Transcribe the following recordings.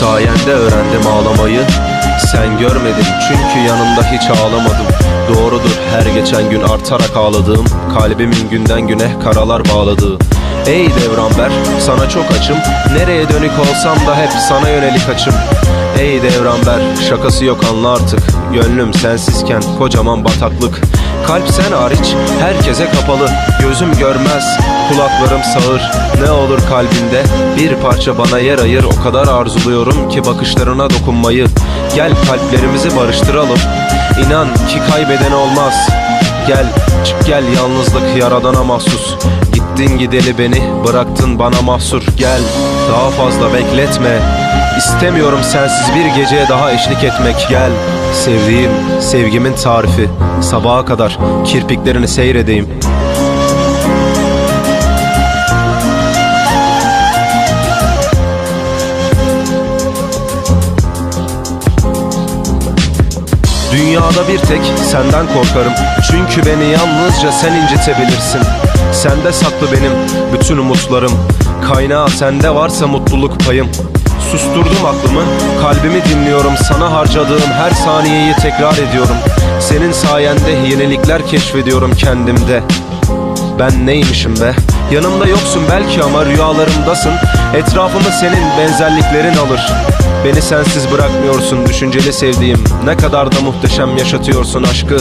Sayende öğrendim ağlamayı. Sen görmedin çünkü yanında hiç ağlamadım. Doğrudur her geçen gün artarak ağladığım Kalbimin günden güne karalar bağladığı. Ey devranber sana çok açım. Nereye dönük olsam da hep sana yönelik açım. Ey devranber şakası yok anla artık. Gönlüm sensizken kocaman bataklık. Kalp sen hariç herkese kapalı. Gözüm görmez kulaklarım sağır Ne olur kalbinde. Bir parça bana yer ayır O kadar arzuluyorum ki bakışlarına dokunmayı. Gel kalplerimizi barıştıralım. İnan ki kaybeden olmaz. Gel çık gel yalnızlık yaradana mahsus. Gittin gideli beni bıraktın bana mahsur. Gel daha fazla bekletme. İstemiyorum sensiz bir geceye daha eşlik etmek. Gel sevdiğim sevgimin tarifi. Sabaha kadar kirpiklerini seyredeyim Dünyada bir tek senden korkarım. Çünkü beni yalnızca sen incitebilirsin. Sende saklı benim bütün umutlarım. Kaynağı sende varsa mutluluk payım. Susturdum aklımı, kalbimi dinliyorum. Sana harcadığım her saniyeyi tekrar ediyorum. Senin sayende yenilikler keşfediyorum kendimde ben neymişim be? Yanımda yoksun belki ama rüyalarımdasın. Etrafımı senin benzerliklerin alır. Beni sensiz bırakmıyorsun düşünceli sevdiğim. Ne kadar da muhteşem yaşatıyorsun aşkı.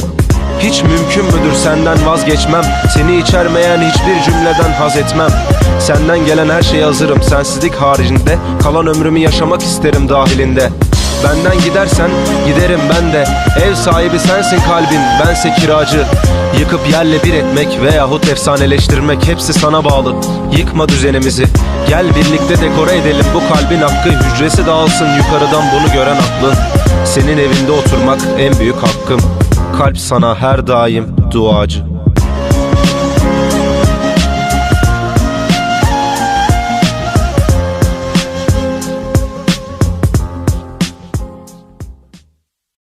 Hiç mümkün müdür senden vazgeçmem? Seni içermeyen hiçbir cümleden haz etmem. Senden gelen her şeye hazırım. Sensizlik haricinde Kalan ömrümü yaşamak isterim dahilinde Benden gidersen giderim ben de. Ev sahibi sensin kalbin bense kiracı. Yıkıp yerle bir etmek veyahut efsaneleştirmek hepsi sana bağlı. Yıkma düzenimizi. Gel birlikte dekore edelim bu kalbin hakkı. Hücresi dağılsın yukarıdan bunu gören aklın. Senin evinde oturmak en büyük hakkım. Kalp sana her daim duacı